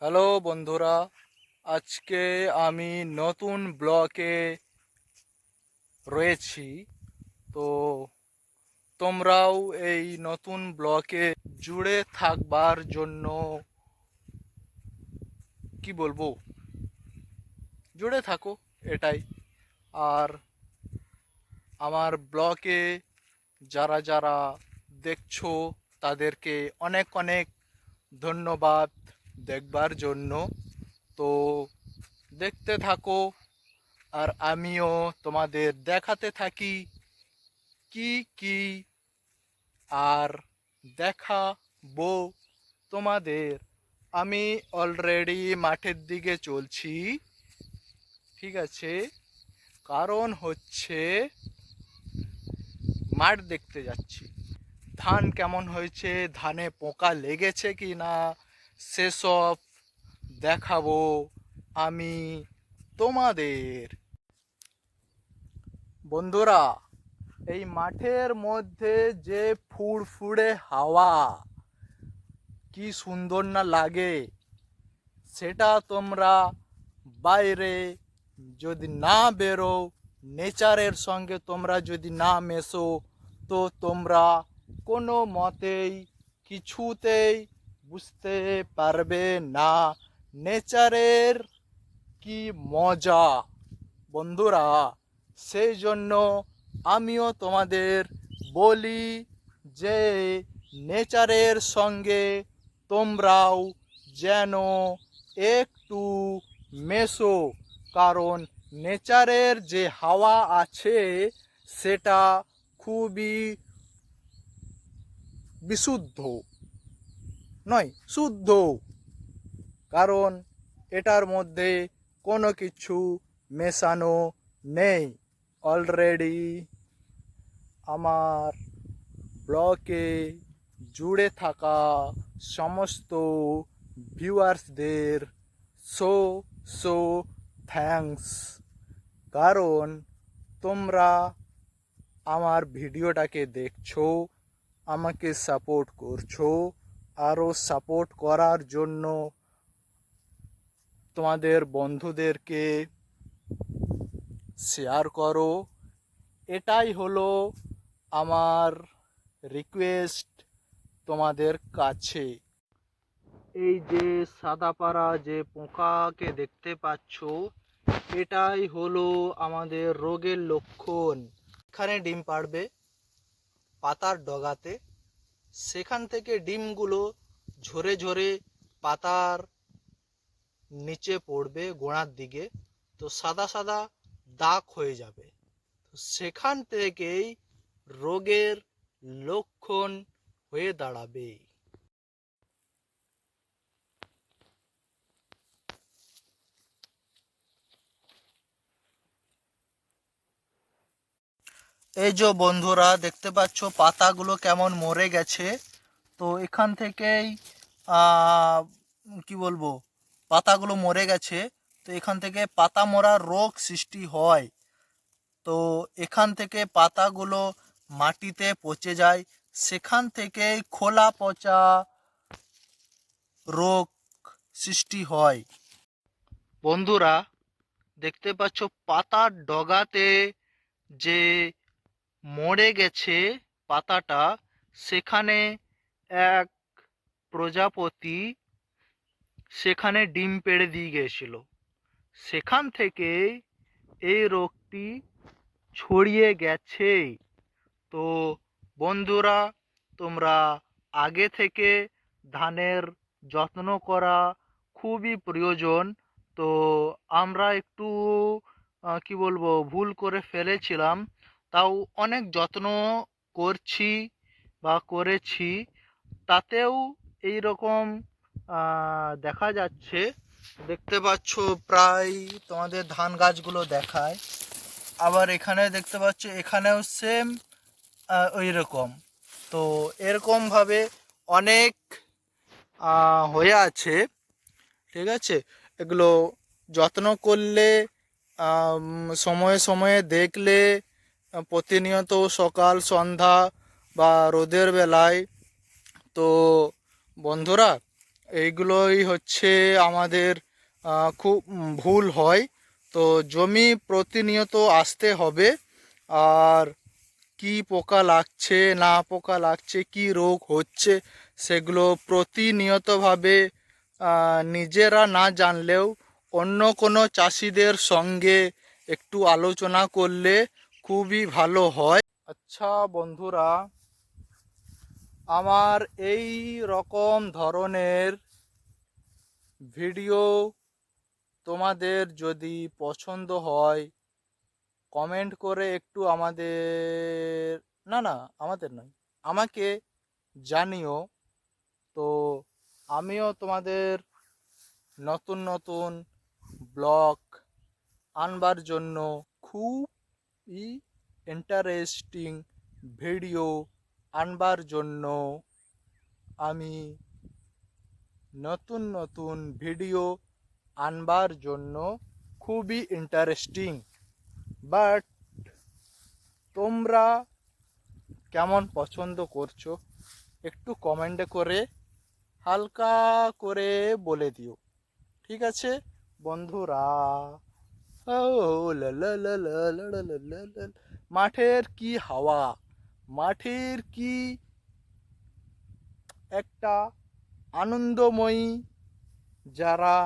Hello বন্ধুরা, আজকে আমি নতুন ব্লকে রয়েছি। তো তোমরাও এই নতুন ব্লকে জুড়ে থাকবার জন্য কি বলব? জুড়ে থাকো, এটাই। আর আমার ব্লকে যারা যারা দেখছ, তাদেরকে অনেক অনেক ধন্যবাদ। দেখবার জন্য। তো দেখতে থাকো, আর আমিও তোমাদের দেখাতে থাকি কি কি আর দেখাবো তোমাদের। আমি অলরেডি মাঠের দিকে চলছি, ঠিক আছে? কারণ হচ্ছে মাঠ দেখতে যাচ্ছি। ধান কেমন হয়েছে? ধানে পোকা লেগেছে কি না সেসব দেখাবো আমি তোমাদের। বন্ধুরা, এই মাঠের মধ্যে যে ফুড়ফুড়ে হাওয়া, কি সুন্দর না লাগে সেটা তোমরা বাইরে যদি না বেরো, নেচারের সঙ্গে তোমরা যদি না মেশো, তো তোমরা কোনো মতেই কিছুতেই বুঝতে পারবে না। নেচারের কি মজা? বন্ধুরা, সেই জন্য আমিও তোমাদের বলি যে, নেচারের সঙ্গে তোমরাও যেন একটু মেশো। কারণ নেচারের যে হাওয়া আছে, সেটা খুবই বিশুদ্ধ। নয়, শুদ্ধ। কারণ এটার মধ্যে কোনো কিছু মেশানো নেই। অলরেডি আমার ব্লকে জুড়ে থাকা সমস্ত ভিউয়ার্সদের সো সো থ্যাঙ্কস কারণ তোমরা আমার ভিডিওটাকে দেখছ, আমাকে সাপোর্ট করছ আরও সাপোর্ট করার জন্য তোমাদের বন্ধুদেরকে শেয়ার করো। এটাই হলো আমার রিকোয়েস্ট তোমাদের কাছে। এই যে সাদাপাড়া যে পোকাকে দেখতে পাচ্ছ, এটাই হলো আমাদের রোগের লক্ষণ। এখানে ডিম পাড়বে পাতার ডগাতে। সেখান থেকে ডিমগুলো ঝরে ঝরে পাতার নিচে পড়বে গোড়ার দিকে, তো সাদা সাদা দাগ হয়ে যাবে। তো সেখান থেকেই রোগের লক্ষণ হয়ে দাঁড়াবে। এই যে বন্ধুরা, দেখতে পাচ্ছ পাতাগুলো কেমন মরে গেছে? তো এখান থেকেই কি বলব, পাতাগুলো মরে গেছে। তো এখান থেকে পাতা মরা রোগ সৃষ্টি হয়। তো এখান থেকে পাতাগুলো মাটিতে পচে যায়। সেখান থেকে খোলা পচা রোগ সৃষ্টি হয়। বন্ধুরা, দেখতে পাচ্ছ পাতার ডগাতে যে মরে গেছে পাতাটা, সেখানে এক প্রজাপতি সেখানে ডিম পেড়ে দিয়ে গিয়েছিল। সেখান থেকে এই রোগটি ছড়িয়ে গেছে। তো বন্ধুরা, তোমরা আগে থেকে ধানের যত্ন করা খুবই প্রয়োজন। তো আমরা একটু কি বলব, ভুল করে ফেলেছিলাম। তাও অনেক যত্ন করছি বা করেছি। তাতেও এই রকম দেখা যাচ্ছে, দেখতে পাচ্ছ প্রায় তোমাদের ধান গাছগুলো দেখায়। আবার এখানে দেখতে পাচ্ছ, এখানেও সেম ওই রকম তো এরকমভাবে অনেক হয়ে আছে, ঠিক আছে? এগুলো যত্ন করলে সময়ে সময়ে দেখলে প্রতিনিয়ত সকাল, সন্ধ্যা বা রোদের বেলায়। তো বন্ধুরা, এইগুলোই হচ্ছে আমাদের খুব ভুল হয়। তো জমি প্রতিনিয়ত আসতে হবে। আর কি পোকা লাগছে, না পোকা লাগছে, কি রোগ হচ্ছে, সেগুলো প্রতিনিয়তভাবে নিজেরা না জানলেও অন্য কোনো চাষিদের সঙ্গে একটু আলোচনা করলে খুবই ভালো হয়। আচ্ছা বন্ধুরা, আমার এই রকম ধরনের ভিডিও তোমাদের যদি পছন্দ হয় কমেন্ট করে একটু আমাদের, না না, আমাদের নয়, আমাকে জানিও। তো আমিও তোমাদের নতুন নতুন ব্লগ আনবার জন্য খুবই ইন্টারেস্টিং ভিডিও আনবার জন্য আমি নতুন নতুন ভিডিও আনবার জন্য খুবই ইন্টারেস্টিং বাট তোমরা কেমন পছন্দ করছ একটু কমেন্টে করে, হালকা করে বলে দিও। ঠিক আছে, বন্ধুরা। মাঠের কি হাওয়া? মাঠের কি একটা আনন্দময়ী? যারা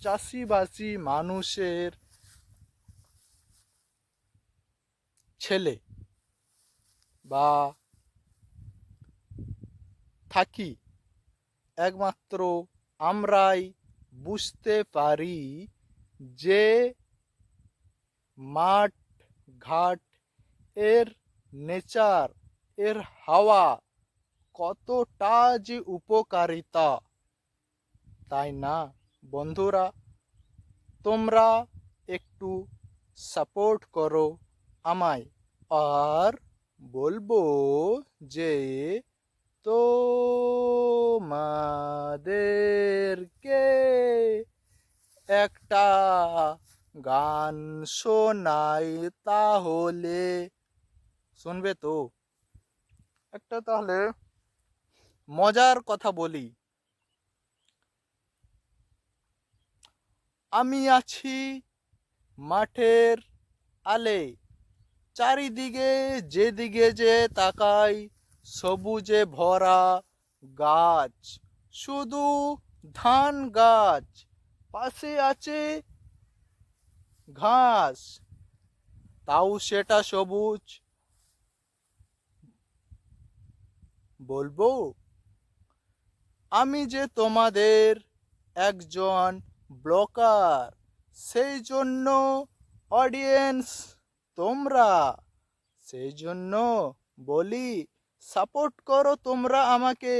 চাষিবাসী মানুষের ছেলে বা থাকি, একমাত্র আমরাই বুঝতে পারি যে মাঠ, ঘাট, এর নেচার, এর হাওয়া কতটা যে উপকারিতা। তাই না, বন্ধুরা? তোমরা একটু সাপোর্ট করো আমায়। আর বলব যে তোমাদেরকে একটা গান শোনাই তাহলে। শুনবে তো? একটা তাহলে মজার কথা বলি। আমি আছি মাঠের আলে, চারিদিকে যেদিকে যে তাকাই, সবুজে ভরা গাছ, শুধু ধান গাছ, পাশে আছে ঘাস, তাও সেটা সবুজ। বলব, আমি যে তোমাদের একজন ব্লকার, সেই জন্য অডিয়েন্স তোমরা, সেই জন্য বলি, সাপোর্ট করো তোমরা আমাকে।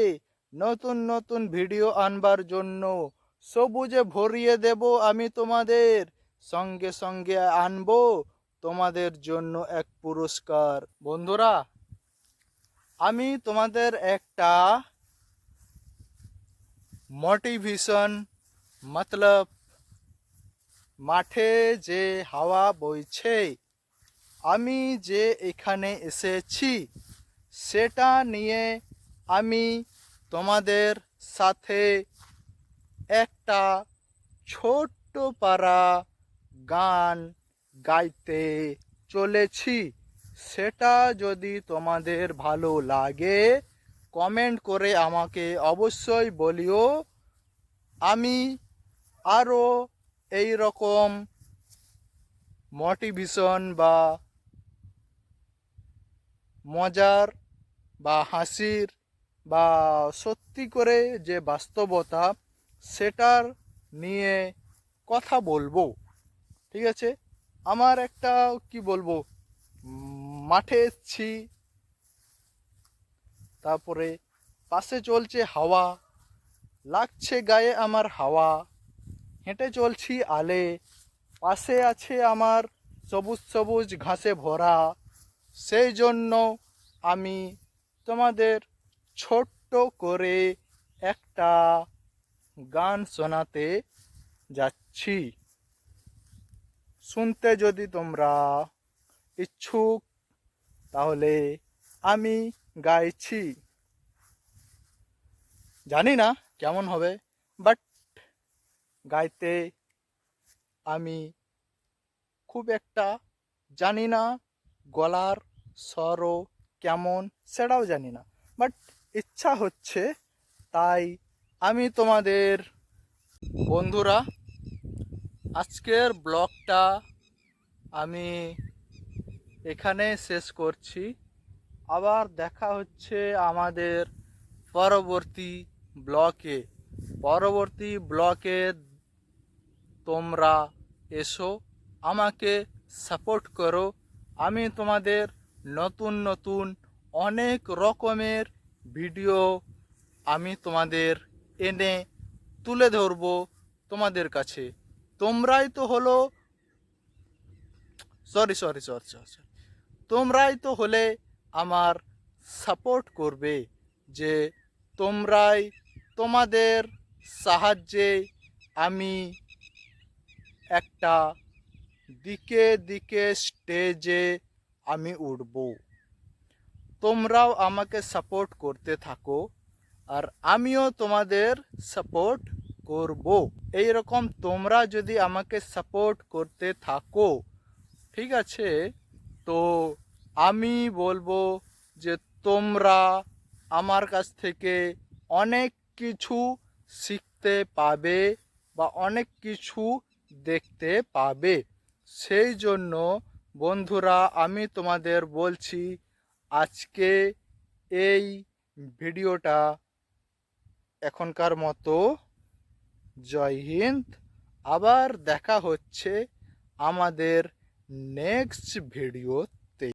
নতুন নতুন ভিডিও আনবার জন্য সবুজে ভরিয়ে দেব আমি তোমাদের। সঙ্গে সঙ্গে আনব তোমাদের জন্য এক পুরস্কার। বন্ধুরা, আমি তোমাদের একটা মোটিভেশন মতলব মাঠে যে হাওয়া বইছে, আমি যে এখানে এসেছি, সেটা নিয়ে আমি তোমাদের সাথে একটা ছোট্ট পারা গান গাইতে চলেছি। সেটা যদি তোমাদের ভালো লাগে কমেন্ট করে আমাকে অবশ্যই বলিও। আমি আরও এই রকম মোটিভেশন বা মজার বা হাসির বা সত্যি করে যে বাস্তবতা, সেটার নিয়ে কথা বলব। ঠিক আছে? আমার একটা, কি বলব মাঠে এসছি। তারপরে পাশে চলছে হাওয়া। লাগছে গায়ে আমার হাওয়া। হেঁটে চলছি আলে। পাশে আছে আমার সবুজ সবুজ ঘাসে ভরা। সেই জন্য আমি তোমাদের ছোট্ট করে একটা গান শোনাতে যাচ্ছি। শুনতে যদি তোমরা ইচ্ছুক, তাহলে আমি গাইছি। জানি না কেমন হবে বাট গাইতে আমি খুব একটা জানি না, গলার স্বরও কেমন সেটাও জানি না বাট ইচ্ছা হচ্ছে, তাই আমি তোমাদের বন্ধুরা আজকের ব্লগটা আমি এখানে শেষ করছি। আবার দেখা হচ্ছে আমাদের পরবর্তী ব্লকে। পরবর্তী ব্লকে তোমরা এসো, আমাকে সাপোর্ট করো। আমি তোমাদের নতুন নতুন অনেক রকমের ভিডিও আমি তোমাদের এনে তুলে ধরবো তোমাদের কাছে। তোমরাই তো হলো সরি সরি সরি সরি তোমরাই তো হলে আমার সাপোর্ট করবে যে তোমরাই তোমাদের সাহায্যে আমি একটা দিকে দিকে স্টেজে আমি উঠব। তোমরাও আমাকে সাপোর্ট করতে থাকো আর আমিও তোমাদের সাপোর্ট করব। এই রকম তোমরা যদি আমাকে সাপোর্ট করতে থাকো, ঠিক আছে? তো আমি বলব যে তোমরা আমার কাছ থেকে অনেক কিছু শিখতে পাবে বা অনেক কিছু দেখতে পাবে। সেই জন্য বন্ধুরা, আমি তোমাদের বলছি, আজকে এই ভিডিওটা এখনকার মতো জয় হিন্দ। আবার দেখা হচ্ছে আমাদের নেক্সট ভিডিও